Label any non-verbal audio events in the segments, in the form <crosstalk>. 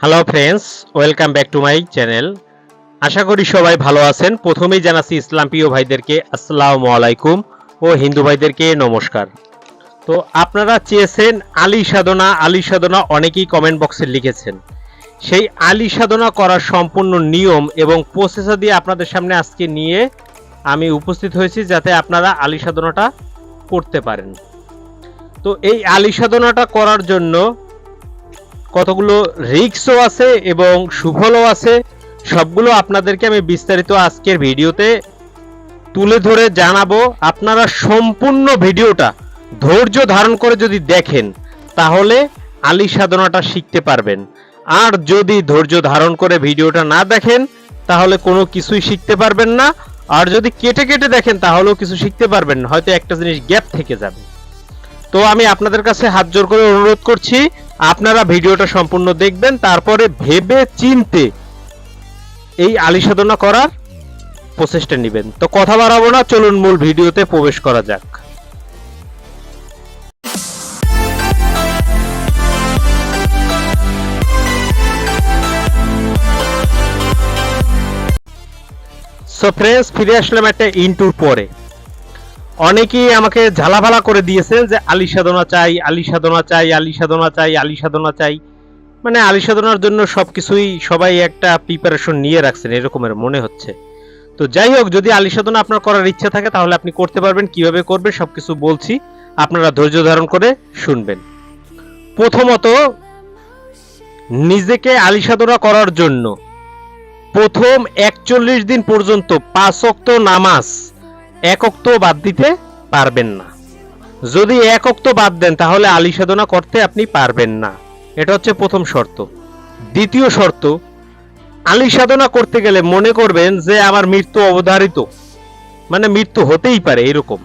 Hello friends welcome back to my channel আশা করি সবাই ভালো আছেন। প্রথমেই জানাচ্ছি ইসলাম প্রিয় ভাইদেরকে আসসালামু আলাইকুম ও হিন্দু ভাইদেরকে নমস্কার। তো আপনারা চেয়েছেন আলী সাধনা আলী সাধনা অনেকেই কমেন্ট বক্সে লিখেছেন। সেই আলী সাধনা করার সম্পূর্ণ নিয়ম এবং প্রসেসর দিয়ে আপনাদের সামনে আজকে নিয়ে আমি উপস্থিত হয়েছি যাতে আপনারা আলী সাধনাটা করতে পারেন। তো এই আলী সাধনাটা করার জন্য কতগুলো রিক্সও আছে এবং সুফলও আছে, সবগুলো আপনাদেরকে আমি বিস্তারিত আজকের ভিডিওতে তুলে ধরে জানাব। আপনারা সম্পূর্ণ ভিডিওটা ধৈর্য ধারণ করে যদি দেখেন, তাহলে আলি সাধনাটা শিখতে পারবেন। আর যদি ধৈর্য ধারণ করে ভিডিওটা না দেখেন, তাহলে কোনো কিছুই শিখতে পারবেন না। আর যদি কেটে কেটে দেখেন, তাহলেও কিছু শিখতে পারবেন না, হয়তো একটা জিনিস গ্যাপ থেকে যাবে। তো আমি আপনাদের কাছে হাত জোর করে অনুরোধ করছি আপনারা ভিডিওটা সম্পূর্ণ দেখবেন, তারপরে ভেবে চিনতে এই আলী সাধনা করার প্রচেষ্টা নেবেন। তো কথা বাড়াবো না, চলুন মূল ভিডিওতে প্রবেশ করা যাক। সো ফ্রেন্ডস ফিরে আসলাম একটা ইন্টুর পরে। অনেকেই আমাকে ঝালাফালা করে দিয়েছেন যে আলি সাধনা চাই, আলি সাধনা চাই, আলি সাধনা চাই, আলি সাধনা চাই। মানে আলি সাধনার জন্য সব কিছুই সবাই একটা প্রিপারেশন নিয়ে রাখছেন, এরকমের মনে হচ্ছে। তো যাই হোক, যদি আলি সাধনা আপনার করার ইচ্ছা থাকে, তাহলে আপনি করতে পারবেন, কীভাবে করবেন সব কিছু বলছি। আপনারা ধৈর্য ধারণ করে শুনবেন। প্রথমত, নিজেকে আলি সাধনা করার জন্য প্রথম একচল্লিশ দিন পর্যন্ত পাঁচ অক্ত নামাজ এক অক্ত বাদ দিতে পারবেন না। যদি এক অক্ত বাদ দেন, তাহলে আলী সাধনা করতে আপনি পারবেন না। এটা হচ্ছে প্রথম শর্ত। দ্বিতীয় শর্ত আলী সাধনা করতে গেলে মনে করবেন যে আমার মৃত্যু অবধারিত। মানে মৃত্যু হতেই পারে এরকম।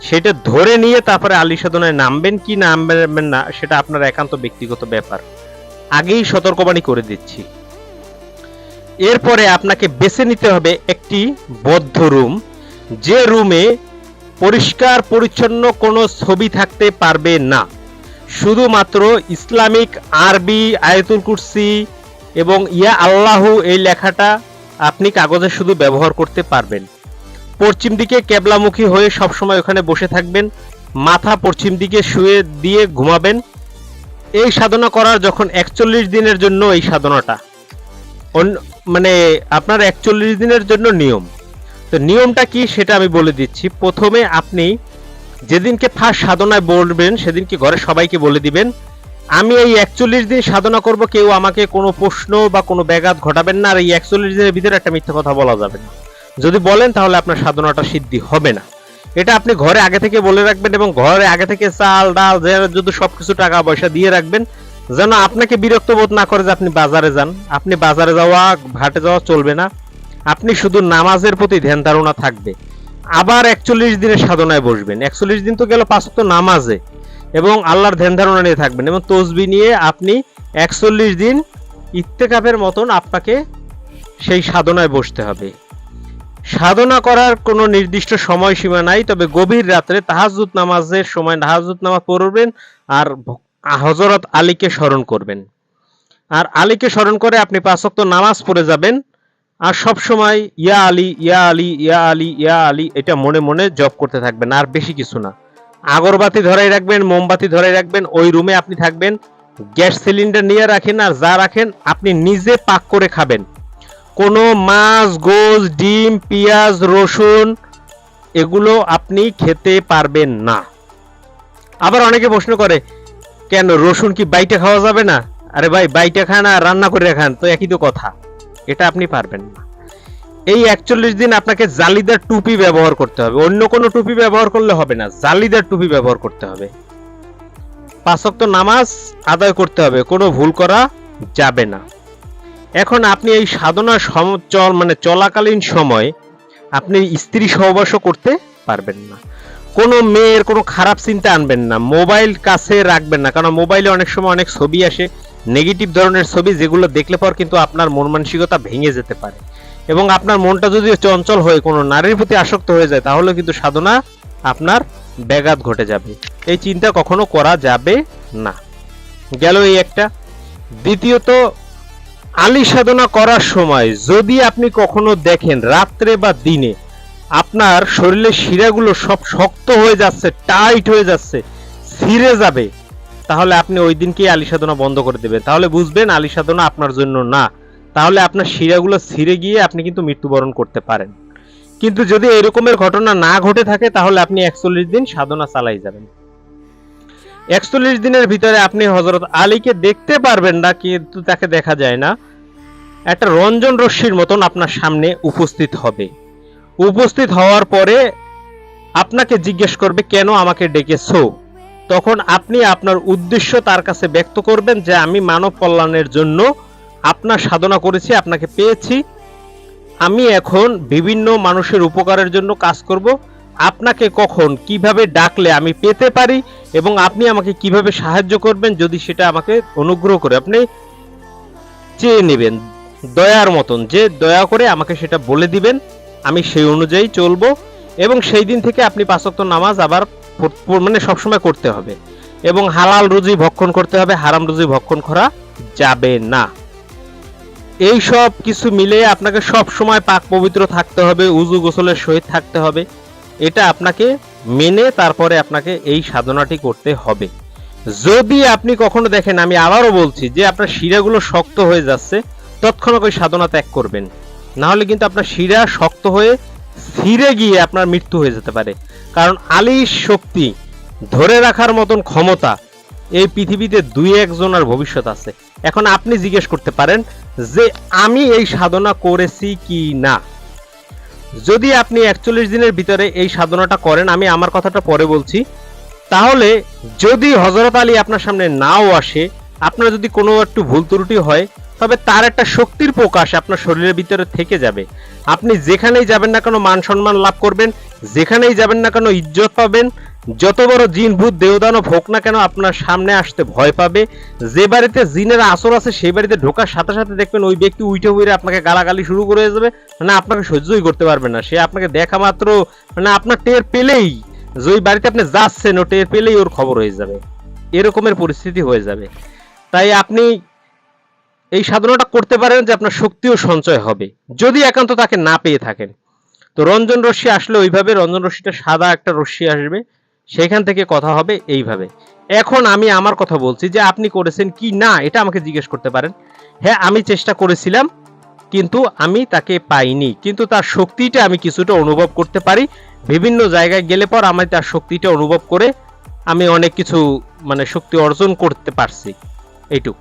সেটা ধরে নিয়ে তারপরে আলী সাধনায় নামবেন কি নামবেন না, সেটা আপনার একান্ত ব্যক্তিগত ব্যাপার। আগেই সতর্কবাণী করে দিচ্ছি। এরপরে আপনাকে বেছে নিতে হবে একটি বদ্ধ রুম। যে রুমে পরিষ্কার পরিচ্ছন্ন কোনো ছবি থাকতে পারবে না, শুধুমাত্র ইসলামিক আরবি আয়তুল কুরসি এবং ইয়া আল্লাহু এই লেখাটা আপনি কাগজে শুধু ব্যবহার করতে পারবেন। পশ্চিম দিকে কেবলামুখী হয়ে সবসময় ওখানে বসে থাকবেন, মাথা পশ্চিম দিকে শুয়ে দিয়ে ঘুমাবেন। এই সাধনা করার যখন একচল্লিশ দিনের জন্য এই সাধনাটা মানে আপনার একচল্লিশ দিনের জন্য নিয়ম। তো নিয়মটা কি সেটা আমি বলে দিচ্ছি। প্রথমে আপনি যেদিনকে ফার্স্ট সাধনায় বলবেন, সেদিনকে ঘরে সবাইকে বলে দিবেন, আমি এই একচল্লিশ দিন সাধনা করব, কেউ আমাকে কোনো প্রশ্ন বা কোনো ব্যাঘাত ঘটাবেন না, আর এই একচল্লিশ দিনের ভিতরে একটা মিথ্যা কথা বলা যাবে না। যদি বলেন, তাহলে আপনার সাধনাটা সিদ্ধি হবে না। এটা আপনি ঘরে আগে থেকে বলে রাখবেন এবং ঘরে আগে থেকে চাল, ডাল যদি সবকিছু টাকা পয়সা দিয়ে রাখবেন, যেন আপনাকে বিরক্ত বোধ না করে যে আপনি বাজারে যান। আপনি বাজারে যাওয়া, ঘাটে যাওয়া চলবে না। আপনি শুধু নামাজের প্রতি ধ্যান ধারণা থাকবে। আবার একচল্লিশ দিনের সাধনায় বসবেন। একচল্লিশ দিন তো গেল পাঁচ তো নামাজে এবং আল্লাহর ধ্যান ধারণা নিয়ে থাকবেন এবং তসবি নিয়ে আপনি একচল্লিশ দিন ইত্তেকাপের মতন আপনাকে সেই সাধনায় বসতে হবে। সাধনা করার কোনো নির্দিষ্ট সময়সীমা নাই, তবে গভীর রাত্রে তাহাজুদ নামাজের সময় তাহাজুদ নামাজ পড়বেন আর হজরত আলীকে স্মরণ করবেন। আর আলীকে স্মরণ করে আপনি পাঁচক্ত নামাজ পড়ে যাবেন। আর সব সময় ইয়া আলী ইয়া আলী ইয়া আলী ইয়া আলী, এটা মনে মনে জপ করতে থাকবেন, আর বেশি কিছু না। আগরবাতি ধরাই রাখবেন, মোমবাতি ধরাই রাখবেন, ওই রুমে আপনি থাকবেন, গ্যাস সিলিন্ডার নিয়ে রাখেন আর যা রাখেন আপনি নিজে পাক করে খাবেন। কোনো মাছ গোজ ডিম, পেঁয়াজ, রসুন, এগুলো আপনি খেতে পারবেন না। আবার অনেকে প্রশ্ন করে, কেন রসুন কি বাইটে খাওয়া যাবে না? আরে ভাই, বাইটে খান আর রান্না করে খান, তো একই তো কথা। এটা আপনি পারবেন না। এই একচল্লিশ দিন আপনাকে জালিদার টুপি ব্যবহার করতে হবে। অন্য কোনো টুপি ব্যবহার করলে হবে না। জালিদার টুপি ব্যবহার করতে হবে। পাঁচক্ত নামাজ আদায় করতে হবে। কোনো ভুল করা যাবে না। এখন আপনি এই সাধনা চল মানে চলাকালীন সময় আপনি স্ত্রী সহবাসও করতে পারবেন না। কোনো মেয়ের কোনো খারাপ চিন্তা আনবেন না। মোবাইল কাছে রাখবেন না। কারণ মোবাইলে অনেক সময় অনেক ছবি আসে। নেগেটিভ ধরনের ছবি যেগুলো দেখলে পর কিন্তু আপনার মন মানসিকতা ভেঙে যেতে পারে। এবং আপনার মনটা যদি চঞ্চল হয়ে কোনো নারীর প্রতি আসক্ত হয়ে যায়, তাহলে কিন্তু সাধনা আপনার ব্যাঘাত ঘটে যাবে। এই চিন্তা কখনো করা যাবে না। গেল এই একটা। দ্বিতীয়ত আলী সাধনা করার সময় যদি আপনি কখনো দেখেন রাত্রে বা দিনে আপনার শরীরের শিরাগুলো সব শক্ত হয়ে যাচ্ছে, টাইট হয়ে যাচ্ছে, ছিঁড়ে যাবে তাহলে আপনি ওই দিনকেই আলী সাধনা বন্ধ করে দেবেন। তাহলে বুঝবেন আলী সাধনা আপনার জন্য না। তাহলে আপনার শিরাগুলো ছিঁড়ে গিয়ে আপনি কিন্তু মৃত্যুবরণ করতে পারেন। কিন্তু যদি এরকমের ঘটনা না ঘটে থাকে, তাহলে আপনি একচল্লিশ দিন সাধনা চালাই যাবেন। একচল্লিশ দিনের ভিতরে আপনি হজরত আলীকে দেখতে পারবেন না, কিন্তু তাকে দেখা যায় না। একটা রঞ্জন রশ্মির মতন আপনার সামনে উপস্থিত হবে। উপস্থিত হওয়ার পরে আপনাকে জিজ্ঞেস করবে, কেন আমাকে ডেকেছো? তখন আপনি আপনার উদ্দেশ্য তার কাছে ব্যক্ত করবেন যে আমি মানব কল্যাণের জন্য আপনার সাধনা করেছি, আপনাকে পেয়েছি। আমি এখন বিভিন্ন মানুষের উপকারের জন্য কাজ করব। আপনাকে কখন, কীভাবে ডাকলে আমি পেতে পারি এবং আপনি আমাকে কীভাবে সাহায্য করবেন যদি সেটা আমাকে অনুগ্রহ করে আপনি চেয়ে নেবেন। দয়ার মতন, যে দয়া করে আমাকে সেটা বলে দিবেন, আমি সেই অনুযায়ী চলবো এবং সেই দিন থেকে আপনি পাঁচক্ত নামাজ আবার মানে সবসময় করতে হবে। এবং হালাল রুজি ভক্ষণ করতে হবে, হারাম রুজি ভক্ষণ করা যাবে না। এই সব কিছু মিলে আপনাকে সব সময় পাক পবিত্র থাকতে হবে, উজু গোসলের সহিত থাকতে হবে। এটা আপনাকে মেনে তারপরে আপনাকে এই সাধনাটি করতে হবে। যদি আপনি কখনো দেখেন, আমি আবারও বলছি যে আপনার শিরাগুলো শক্ত হয়ে যাচ্ছে, তৎক্ষণাৎ ওই সাধনা ত্যাগ করবেন। না হলে কিন্তু আপনার শিরা শক্ত হয়ে ছিঁড়ে গিয়ে আপনার মৃত্যু হয়ে যেতে পারে। কারণ আলীর শক্তি ধরে রাখার মতন ক্ষমতা এই পৃথিবীতে দুই একজনের ভবিষ্যৎ আছে। এখন আপনি জিজ্ঞেস করতে পারেন যে, আমি এই সাধনা করেছি কি না? যদি আপনি একচল্লিশ দিনের ভিতরে এই সাধনাটা করেন, আমি আমার কথাটা পরে বলছি। তাহলে যদি হজরত আলী আপনার সামনে নাও আসে, আপনার যদি কোনো একটু ভুল ত্রুটি হয় তবে তার একটা শক্তির প্রকাশ আপনার শরীরের ভিতরে থেকে যাবে। আপনি যেখানেই যাবেন না কেন মান সম্মান লাভ করবেন, যেখানেই যাবেন না কেন ইজ্জত পাবেন, যত বড় জিন, ভূত দেওদানব হোক না কেন আপনার সামনে আসতে ভয় পাবে। যে বাড়িতে জিনের আসর আছে, সেই বাড়িতে ঢোকার সাথে সাথে দেখবেন ওই ব্যক্তি উইটে উইরে আপনাকে গালাগালি শুরু করে যাবে মানে আপনাকে সহ্যই করতে পারবে না। সে আপনাকে দেখা মাত্র মানে আপনার টের পেলেই, যে ওই বাড়িতে আপনি যাচ্ছেন, ও টের পেলেই ওর খবর হয়ে যাবে। এরকমের পরিস্থিতি হয়ে যাবে। তাই আপনি এই সাধনাটা করতে পারেন যে আপনার শক্তিও সঞ্চয় হবে, যদি একান্ত তাকে না পেয়ে থাকেন। তো রঞ্জন রশ্মি আসলে ওইভাবে, রঞ্জন রশ্মিটা সাদা একটা রশ্মি আসবে, সেখান থেকে কথা হবে এইভাবে। এখন আমি আমার কথা বলছি যে আপনি করেছেন কি না, এটা আমাকে জিজ্ঞেস করতে পারেন। হ্যাঁ আমি চেষ্টা করেছিলাম, কিন্তু আমি তাকে পাইনি। কিন্তু তার শক্তিটা আমি কিছুটা অনুভব করতে পারি। বিভিন্ন জায়গায় গেলে পর আমি তার শক্তিটা অনুভব করে আমি অনেক কিছু মানে শক্তি অর্জন করতে পারছি। এইটুক।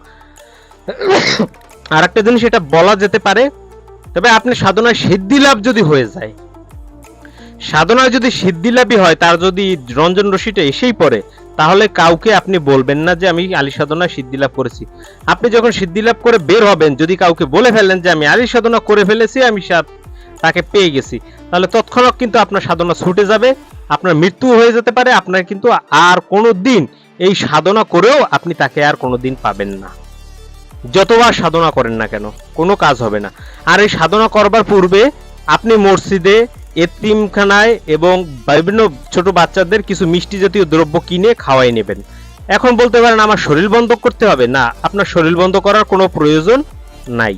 <coughs> আর একটা জিনিস এটা বলা যেতে পারে, তবে আপনি সাধনায় সিদ্ধি লাভ যদি হয়ে যায়, সাধনায় যদি সিদ্ধি লাভই হয়, তার যদি রঞ্জন রশিটা এসেই পড়ে, তাহলে কাউকে আপনি বলবেন না যে আমি আলী সাধনায় সিদ্ধি লাভ করেছি। আপনি যখন সিদ্ধি লাভ করে বের হবেন, যদি কাউকে বলে ফেলেন যে আমি আলী সাধনা করে ফেলেছি, আমি তাকে পেয়ে গেছি, তাহলে তৎক্ষণাৎ কিন্তু আপনার সাধনা ছুটে যাবে, আপনার মৃত্যু হয়ে যেতে পারে, আপনার কিন্তু আর কোনো দিন এই সাধনা করেও আপনি তাকে আর কোনো দিন পাবেন না। যতবার সাধনা করেন না কেন, কোনো কাজ হবে না। আর এই সাধনা করবার পূর্বে আপনি মসজিদে এতিমখানায় এবং বিভিন্ন ছোট বাচ্চাদের কিছু মিষ্টি জাতীয় দ্রব্য কিনে খাওয়াই নেবেন। এখন বলতে পারেন, আমার শরীর বন্ধ করতে হবে? না, আপনার শরীর বন্ধ করার কোনো প্রয়োজন নাই।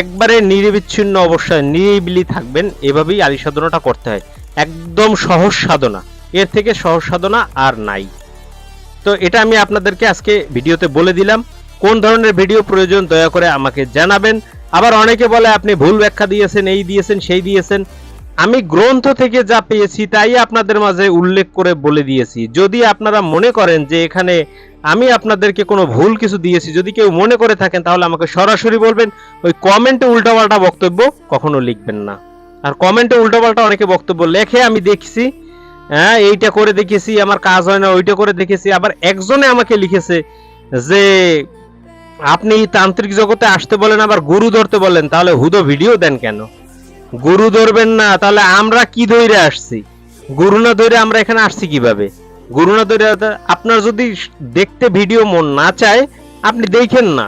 একবারে নিরবিচ্ছিন্ন অবস্থায় নিরিবিলি থাকবেন, এভাবেই আলী সাধনাটা করতে হয়। একদম সহজ সাধনা, এর থেকে সহজ সাধনা আর নাই। তো এটা আমি আপনাদেরকে আজকে ভিডিওতে বলে দিলাম। কোন ধরনের ভিডিও প্রয়োজন, দয়া করে আমাকে জানাবেন। আবার অনেকে বলে, আপনি ভুল ব্যাখ্যা দিয়েছেন, এই দিয়েছেন, সেই দিয়েছেন। আমি গ্রন্থ থেকে যা পেয়েছি, তাই আপনাদের মাঝে উল্লেখ করে বলে দিয়েছি। যদি আপনারা মনে করেন যে এখানে আমি আপনাদেরকে কোনো ভুল কিছু দিয়েছি, যদি কেউ মনে করে থাকেন, তাহলে আমাকে সরাসরি বলবেন। ওই কমেন্টে উল্টাপাল্টা বক্তব্য কখনো লিখবেন না। আর কমেন্টে উল্টাপাল্টা অনেকে বক্তব্য লেখে, আমি দেখছি। হ্যাঁ এইটা করে দেখেছি, আমার কাজ হয় না, ওইটা করে দেখেছি। আবার একজনে আমাকে লিখেছে যে আপনি তান্ত্রিক জগতে আসতে বলেন, আবার গরু ধরতে বলেন, তাহলে হুদো ভিডিও দেন কেন? গরু ধরবেন না, তাহলে আমরা কি ধরে আসছি? গরু না ধরে আমরা এখানে আসছি কীভাবে? গরু না ধরে আপনার যদি দেখতে ভিডিও মন না চায়, আপনি দেখেন না।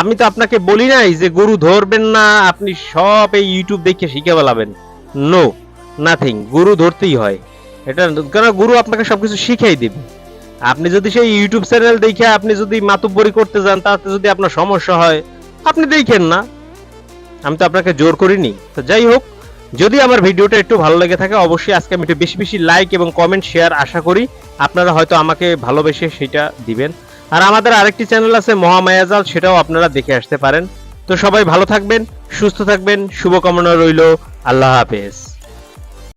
আমি তো আপনাকে বলি নাই যে গরু ধরবেন না, আপনি সব এই ইউটিউব দেখে শিখে বেলাবেন নো নাথিং গরু ধরতেই হয়। এটা কেন? গুরু আপনাকে সবকিছু শিখাই দেবে। আপনি যদি সেই ইউটিউব চ্যানেল দেখে আপনি যদি মাতুব্বরি করতে যান, তাতে যদি আপনার সমস্যা হয়, আপনি দেখেন না। আমি তো আপনাকে জোর করিনি। তো যাই হোক, যদি আমার ভিডিওটা একটু ভালো লেগে থাকে, অবশ্যই আজকে আমি একটু বেশি বেশি লাইক এবং কমেন্ট শেয়ার আশা করি আপনারা হয়তো আমাকে ভালোবেসে সেটা দিবেন। আর আমাদের আরেকটি চ্যানেল আছে মহামায়াজাল, সেটাও আপনারা দেখে আসতে পারেন। তো সবাই ভালো থাকবেন, সুস্থ থাকবেন, শুভকামনা রইল, আল্লাহ হাফেজ।